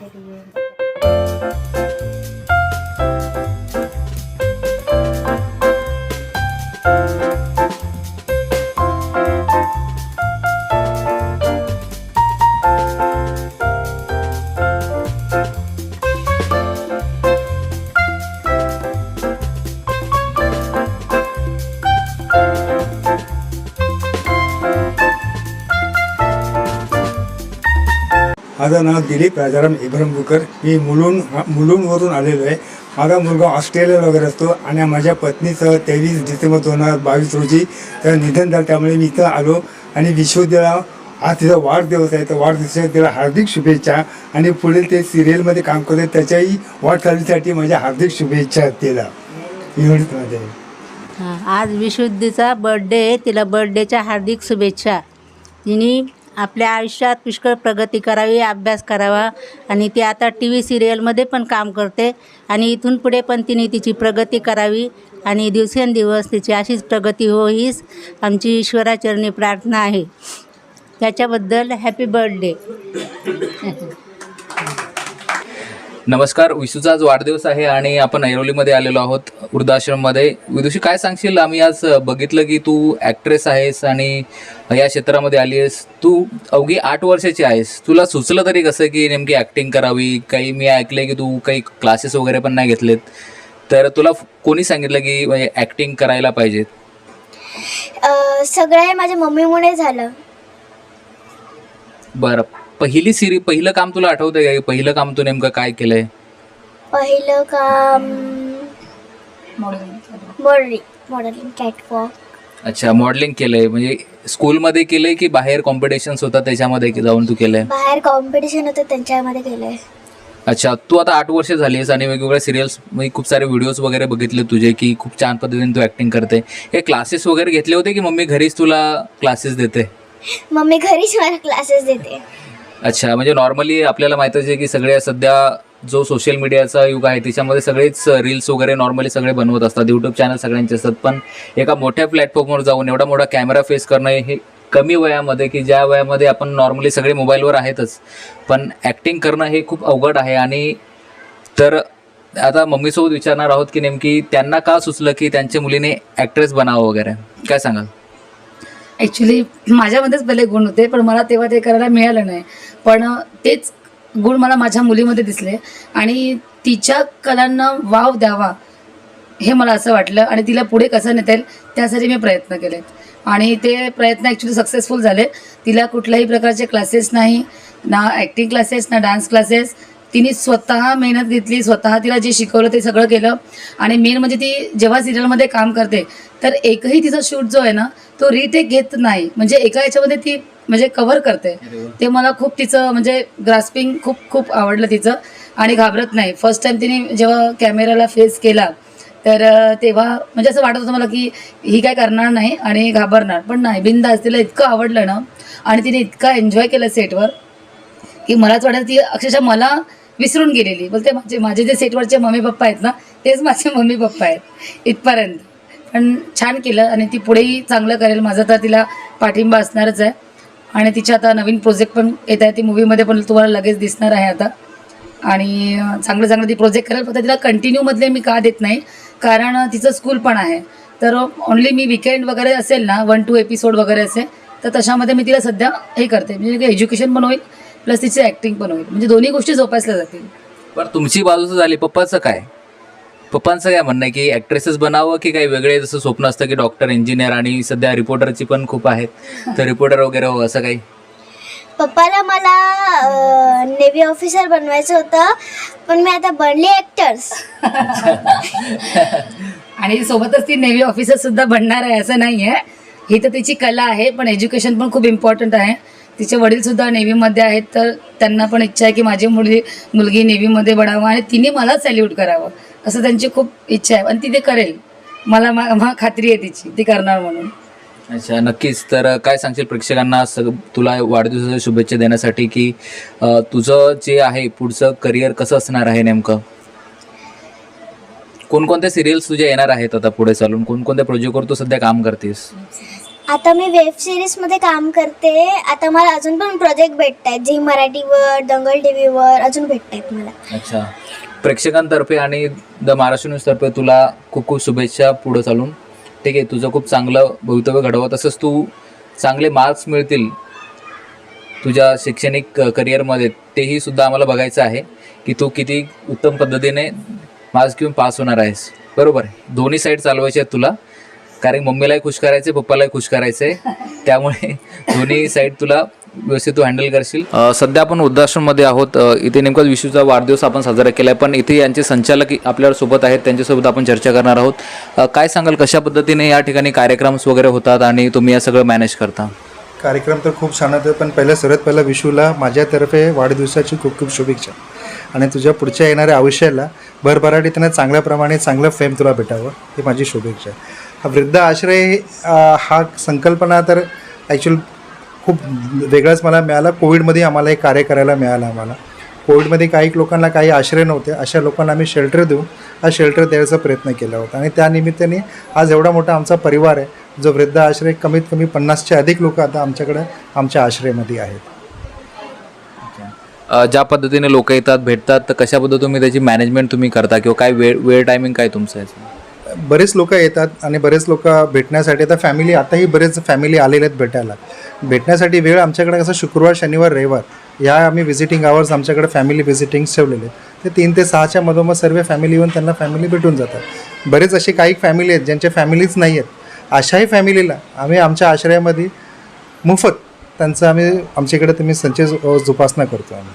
Happy birthday माझं नाव दिलीप राजाराम इब्रमपूरकर मी मुलुंड मुलुंडवरून आलेलो आहे. माझा मुलगा ऑस्ट्रेलियाला वगैरे असतो आणि माझ्या पत्नीचं तेवीस डिसेंबर दोन हजार बावीस रोजी त्याचं निधन झालं. त्यामुळे मी इथं आलो आणि विश्वविद्यालय आज तिचा वाढदिवस आहे. तर वाढदिवसाच्या तिला हार्दिक शुभेच्छा आणि पुढील ते सिरियलमध्ये काम करते. त्याच्याही वाटचालीसाठी माझ्या हार्दिक शुभेच्छा तिला. एवढीच माझ्या हां आज विशुद्धीचा बर्थडे आहे. तिला बर्थडेच्या हार्दिक शुभेच्छा. तिने आपल्या आयुष्यात पुष्कळ प्रगती करावी अभ्यास करावा आणि ती आता टी व्ही सिरियलमध्ये पण काम करते आणि इथून पुढे पण तिने तिची प्रगती करावी आणि दिवसेंदिवस तिची अशीच प्रगती हो हीच आमची ईश्वराचरणी प्रार्थना आहे. त्याच्याबद्दल हॅपी बर्थडे. नमस्कार विशूचा आज वाढदिवस आहे आणि आपण ऐरोलीमध्ये आलेलो आहोत वृद्धाश्रममध्ये. विदुषी काय सांगशील? आम्ही आज बघितलं की तू ॲक्ट्रेस आहेस आणि या क्षेत्रामध्ये आली आहेस. तू अवघी आठ वर्षाची आहेस. तुला सुचलं तरी कसं की नेमकी ॲक्टिंग करावी? काही मी ऐकलंय की तू काही क्लासेस वगैरे पण नाही घेतलेत. तर तुला कोणी सांगितलं की म्हणजे ॲक्टिंग करायला पाहिजे सगळं हे माझ्या मम्मीमुळे झालं. बरं. पहिली सिरी पहिलं काम तुला आठवतंय का? पहिलं काम तू नेमकं काय केलंय? पहिलं काम मॉडेलिंग मॉडेलिंग कॅटवॉक अच्छा मॉडेलिंग केलंय. म्हणजे स्कूलमध्ये केलंय की बाहेर कॉम्पिटिशन्स होता त्याच्यामध्ये की जाऊन तू केलंय? बाहेर कॉम्पिटिशन होतं त्यांच्यामध्ये केलंय. अच्छा तू आता आठ वर्ष झाली आहेस आणि वेगवेगळ्या सिरियल्स म्हणजे खूप सारे व्हिडिओज वगैरे बघितले तुझे की खूप छान पद्धतीने तू ऍक्टिंग करते. हे क्लासेस वगैरे घेतले होते की मम्मी घरीच तुला क्लासेस देते? मम्मी घरीच मला क्लासेस देते. अच्छा म्हणजे नॉर्मली आपल्याला माहीतच आहे की सगळ्या सध्या जो सोशल मीडियाचा युग आहे त्याच्यामध्ये सगळेच रील्स वगैरे नॉर्मली सगळे बनवत असतात. यूट्यूब चॅनल सगळ्यांचे असतात. पण एका मोठ्या प्लॅटफॉर्मवर जाऊन एवढा मोठा कॅमेरा फेस करणं हे कमी वयामध्ये की ज्या वयामध्ये आपण नॉर्मली सगळे मोबाईलवर आहेतच. पण ॲक्टिंग करणं हे खूप अवघड आहे आणि तर आता मम्मीसोबत विचारणार आहोत की नेमकी त्यांना का सुचलं की त्यांच्या मुलीने ॲक्ट्रेस बनावं वगैरे? काय सांगाल? ॲक्च्युली माझ्यामध्येच पहिले गुण होते पण मला तेव्हा ते करायला मिळालं नाही. पण तेच गुण मला माझ्या मुलीमध्ये दिसले आणि तिच्या कलांना वाव द्यावा हे मला असं वाटलं आणि तिला पुढे कसं नेता येईल त्यासाठी मी प्रयत्न केले. आणि ते प्रयत्न ॲक्च्युली सक्सेसफुल झाले. तिला कुठल्याही प्रकारचे क्लासेस नाही ना ॲक्टिंग क्लासेस ना डान्स क्लासेस तिने स्वतः मेहनत घेतली स्वतः तिला जे शिकवलं ते सगळं केलं. आणि मेन म्हणजे ती जेव्हा सिरियलमध्ये काम करते तर एकही तिचा शूट जो आहे ना तो रिटेक घेत नाही. म्हणजे एका याच्यामध्ये ती म्हणजे कव्हर करते. ते मला खूप तिचं म्हणजे ग्रास्पिंग खूप खूप आवडलं तिचं. आणि घाबरत नाही. फर्स्ट टाइम तिने जेव्हा कॅमेराला फेस केला तर तेव्हा म्हणजे असं वाटत होतं मला की ही काय करणार नाही आणि घाबरणार. पण नाही बिंदास तिला इतकं आवडलं ना आणि तिने इतका एन्जॉय केलं सेटवर की मलाच वाटत ती अक्षरशः मला विसरून गेलेली. बोलते माझे माझे जे सेटवरचे मम्मी पप्पा आहेत ना तेच माझे मम्मी पप्पा आहेत. इथपर्यंत. पण छान केलं आणि ती पुढेही चांगलं करेल. माझा तर तिला पाठिंबा असणारच आहे. आणि तिच्या आता नवीन प्रोजेक्ट पण येत आहे. ती मूवीमध्ये पण तुम्हाला लगेच दिसणार आहे आता. आणि चांगलं चांगलं ती प्रोजेक्ट करेल. फक्त तिला कंटिन्यूमधले मी का देत नाही. कारण तिचं स्कूल पण आहे. तर ओन्ली मी विकेंड वगैरे असेल ना वन टू एपिसोड वगैरे असेल तर तशामध्ये मी तिला सध्या हे करते. म्हणजे एज्युकेशन पण होईल प्लस तिची ॲक्टिंग पण होईल. म्हणजे दोन्ही गोष्टी जोपासल्या जातील. बरं तुमची बाजूचं झाली. पप्पाचं काय? पप्पांचं काय म्हणणं आहे की ॲक्ट्रेसेस बनावं की काही वेगळे जसं स्वप्न असतं की डॉक्टर इंजिनियर आणि सध्या रिपोर्टरची पण खूप आहेत. तर रिपोर्टर वगैरे हो असं काही? पप्पाला मला नेव्ही ऑफिसर बनवायचं होतं पण मी आता बनली ॲक्टर्स आणि सोबतच ती नेव्ही ऑफिसर सुद्धा बनणार आहे असं नाही आहे ही तर तिची कला आहे पण एज्युकेशन पण खूप इम्पॉर्टंट आहे. तिचे वडीलसुद्धा नेव्हीमध्ये आहेत तर त्यांना पण इच्छा आहे की माझी मुलगी मुलगी नेव्हीमध्ये बनावं आणि तिने मला सॅल्यूट करावं. असं त्यांची खूप इच्छा आहे. आणि ती ते करेल. मला मा खात्री आहे तिची. ती करणार म्हणून. अच्छा नक्कीच. तर काय सांगशील प्रेक्षकांना सग तुला वाढदिवसाच्या शुभेच्छा देण्यासाठी की तुझं जे आहे पुढचं करिअर कसं असणार आहे नेमकं? कोणकोणत्या सिरियल्स तुझ्या येणार आहेत आता पुढे चालून? कोणकोणत्या प्रोजेक्टवर तू सध्या काम करतेस? आता मी वेब सिरीजमध्ये काम करते. आता मला अजून पण प्रोजेक्ट भेटत आहेत झी मराठीवर दंगल टी व्हीवर अजून भेटत आहेत मला. अच्छा. प्रेक्षकांतर्फे आणि द महाराष्ट्र न्यूजतर्फे तुला खूप खूप शुभेच्छा पुढं चालून. ठीक आहे तुझं खूप चांगलं भवितव्य घडवं तसंच तू चांगले मार्क्स मिळतील तुझ्या शैक्षणिक करिअरमध्ये तेही सुद्धा आम्हाला बघायचं आहे की तू किती उत्तम पद्धतीने मार्क्स घेऊन पास होणार आहेस. बरोबर? आहे दोन्ही साईड चालवायचे आहेत तुला. कारण मम्मीलाही खुश करायचे पप्पालाही खुश करायचे त्यामुळे दोन्ही साईड तुला व्यवस्थित तू हँडल करशील. सध्या आपण वृद्धाश्रममध्ये आहोत. इथे नेमकाच विशूचा वाढदिवस आपण साजरा केला आहे पण इथे यांचे संचालक आपल्याला सोबत आहेत त्यांच्यासोबत आपण चर्चा करणार आहोत. काय सांगाल कशा पद्धतीने या ठिकाणी कार्यक्रम वगैरे होतात आणि तुम्ही या सगळं मॅनेज करता? कार्यक्रम तर खूप छान होते पण पहिलं सर्वात पहिलं विशूला माझ्यातर्फे वाढदिवसाची खूप खूप शुभेच्छा. आणि तुझ्या पुढच्या येणाऱ्या आयुष्याला भरभराटीतनं चांगल्याप्रमाणे चांगलं फेम तुला भेटावं ही माझी शुभेच्छा हा वृद्ध आश्रय हा संकल्पना तर ॲक्च्युअल खूप वेगळाच मला मिळाला. कोविडमध्ये आम्हाला एक कार्य करायला मिळालं आम्हाला. कोविडमध्ये काही लोकांना काही आश्रय नव्हते. अशा लोकांना आम्ही शेल्टर देऊ हा शेल्टर द्यायचा प्रयत्न केला होता. आणि त्यानिमित्ताने आज एवढा मोठा आमचा परिवार आहे जो वृद्ध आश्रय कमीत कमी पन्नासच्या अधिक लोक आता आमच्याकडे आमच्या आश्रयमध्ये आहेत. ज्या पद्धतीने लोक येतात भेटतात तर कशा पद्धतीने तुम्ही त्याची मॅनेजमेंट तुम्ही करता किंवा काय वेळ वेळ टायमिंग काय तुमचं याचं? बरेच लोक येतात आणि बरेच लोक भेटण्यासाठी आता फॅमिली आताही बरेच फॅमिली आलेले आहेत भेटायला. भेटण्यासाठी वेळ आमच्याकडे कसं शुक्रवार शनिवार रविवार या आम्ही व्हिजिटिंग आवर्स आमच्याकडे फॅमिली व्हिजिटिंग्स ठेवलेले आहेत. ते तीन ते सहाच्या मधोमध सर्व फॅमिली येऊन त्यांना फॅमिली भेटून जातात. बरेच असे काही फॅमिली आहेत ज्यांच्या फॅमिलीच नाही आहेत. अशाही फॅमिलीला आम्ही आमच्या आश्रयामध्ये मोफत त्यांचं आम्ही आमच्याकडे तुम्ही संचय जोपासना करतो आम्ही.